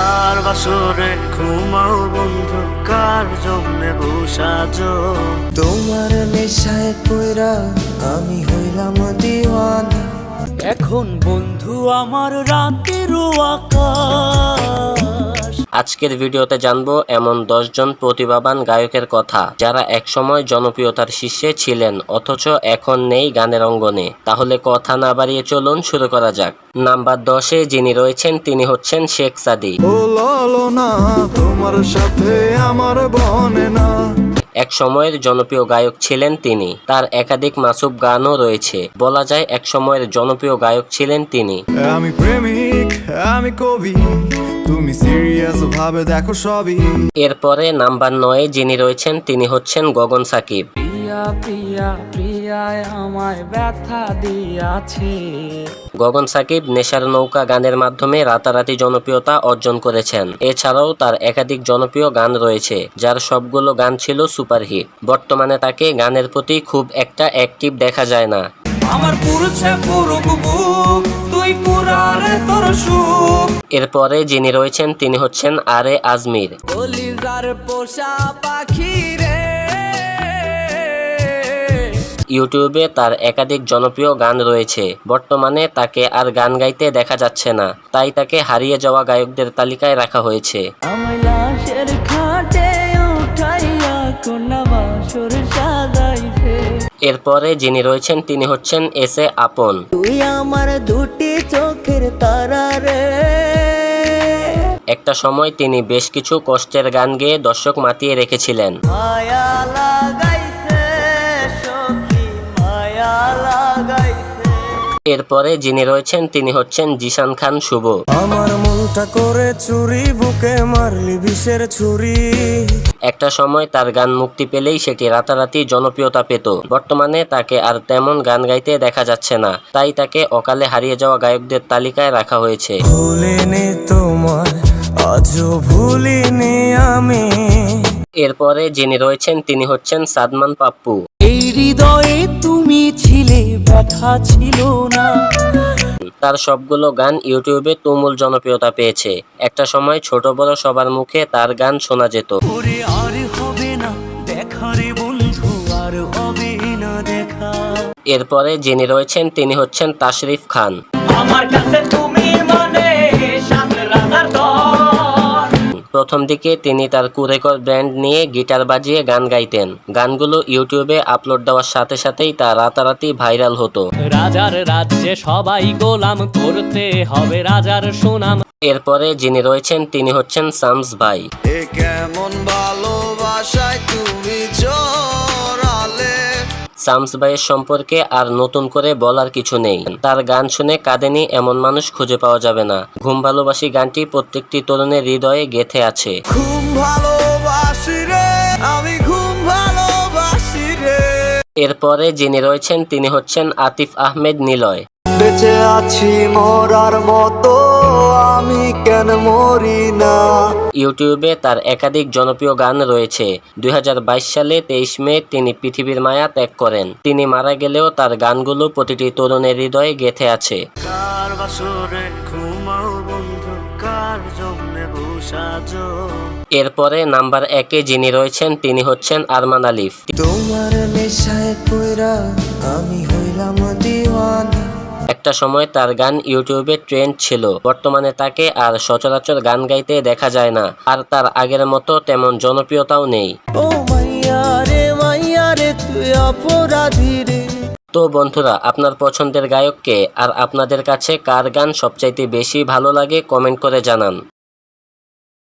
কার বাসরে ঘুমাও বন্ধু কার জন্যে বসাজ তোমার নেশায় কইরা আমি হইলাম দিওয়ানা। এখন বন্ধু আমার রাতের আকাশ। আজকের ভিডিওতে জানব এমন দশজন প্রতিভাবান গায়কের কথা যারা একসময় জনপ্রিয়তার শীর্ষে ছিলেন অথচ এখন নেই গানের অঙ্গনে। তাহলে কথা না বাড়িয়ে চলুন শুরু করা যাক। নাম্বার দশে যিনি রয়েছেন তিনি হচ্ছেন শেখ সাদি ও ললো না তোমার সাথে আমার বনে না। এক সময়ের জনপ্রিয় গায়ক ছিলেন তিনি তার একাধিক মাসুব গানও রয়েছে। বলা যায় এক সময়ের জনপ্রিয় গায়ক ছিলেন তিনি। আমি প্রেমিক আমি কবি তুমি সিরিয়াস ভাবে দেখো সবই। এরপরে নাম্বার নয়ে যিনি রয়েছেন তিনি হচ্ছেন গগন সাকিব। প্রিয়া প্রিয়া প্রিয়ায় আমায় ব্যথা দিয়াছে। গগন সাকিব নেশার নৌকা গানের মাধ্যমে রাতারাতি জনপ্রিয়তা অর্জন করেছেন। এছাড়াও তার একাধিক জনপ্রিয় গান রয়েছে যার সবগুলো গান ছিল সুপারহিট। বর্তমানে তাকে গানের প্রতি খুব একটা অ্যাক্টিভ দেখা যায় না। আমার পুরুষে পুরুক তুই পুরারে তোর সুখ। এরপরে যিনি রয়েছেন তিনি হচ্ছেন আর এ আজমির ইউটিউবে তার একাধিক জনপ্রিয় গান রয়েছে। বর্তমানে তাকে আর গান গাইতে দেখা যাচ্ছে না। তাই তাকে হারিয়ে যাওয়া গায়কদের তালিকায় রাখা হয়েছে। এরপরে যিনি রয়েছেন তিনি হচ্ছেন এস এ আপন। তুই আমার দুটি চোখের তারা রে। একটা সময় তিনি বেশ কিছু কষ্টের গান গেয়ে দর্শক মাতিয়ে রেখেছিলেন। এরপরে যিনি রয়েছেন তিনি হচ্ছেন জিশান খান শুভ। আমার মনটা করে চুরি বুকে মারলি বিষের ছুরি। একটা সময় তার গান মুক্তি পেলেই সেটি রাতারাতি জনপ্রিয়তা পেত। বর্তমানে তাকে আর তেমন গান গাইতে দেখা যাচ্ছে না। তাই তাকে অকালে হারিয়ে যাওয়া গায়কদের তালিকায় রাখা হয়েছে। তোমার আজও ভুলিনি আমি। এরপরে যিনি রয়েছেন তিনি হচ্ছেন সাদমান পাপ্পু। এই হৃদয়ে তুমি ছিলে ব্যথা ছিল না। তার সবগুলো গান ইউটিউবে তুমুল জনপ্রিয়তা পেয়েছে। একটা সময় ছোট বড় সবার মুখে তার গান শোনা যেত। ওরে আর হবে না দেখা রে বন্ধু আর হবে না দেখা। এরপরে যিনি রয়েছেন তিনি হচ্ছেন তাশরিফ খান। আমার কাছে তুমি মানে প্রথম দিকে তিনি তার কুরেকর ব্র্যান্ড নিয়ে গিটার বাজিয়ে গান গাইতেন। গানগুলো ইউটিউবে আপলোড দেওয়ার সাথে সাথেই তা রাতারাতি ভাইরাল হতো। রাজার রাজ্যে সবাই গোলাম করতে হবে রাজার সুনাম। এরপরে যিনি রয়েছেন তিনি হচ্ছেন সামস ভাই। কেমন ভালোবাসায় শামস ভাইয়ের সম্পর্কে আর নতুন করে বলার কিছু নেই। তার গান শুনে কাঁদেনি এমন মানুষ খুঁজে পাওয়া যাবে না। ঘুম ভালোবাসি গানটি প্রত্যেকটি তরুণের হৃদয়ে গেথে আছে। ঘুম ভালোবাসি রে আমি ঘুম ভালোবাসি রে। এরপরে যিনি রয়েছেন তিনি হচ্ছেন আতিফ আহমেদ নিলয়। বেঁচে আছি মরার মতো। আমি কেন মরি না? ইউটিউবে তার একাধিক জনপ্রিয় গান রয়েছে। দুই হাজার বাইশ সালে তেইশ মে তিনি পৃথিবীর মায়া ত্যাগ করেন। তিনি মারা গেলেও তার গানগুলো প্রতিটি তরুণের হৃদয়ে গেথে আছে। কার বাসরে ঘুমাও বন্ধু? কার জন্যে বসাজো এরপরে নাম্বার একে যিনি রয়েছেন তিনি হচ্ছেন আরমান আলিফ। তোমার নেশায় পয়রা আমি হইলাম একটা সময় তার গান ইউটিউবে ট্রেন্ড ছিল। বর্তমানে তাকে আর সচরাচর গান গাইতে দেখা যায় না। আর তার আগের মতো তেমন জনপ্রিয়তাও নেই। তো বন্ধুরা আপনার পছন্দের গায়ককে আর আপনাদের কাছে কার গান সবচাইতে বেশি ভালো লাগে কমেন্ট করে জানান।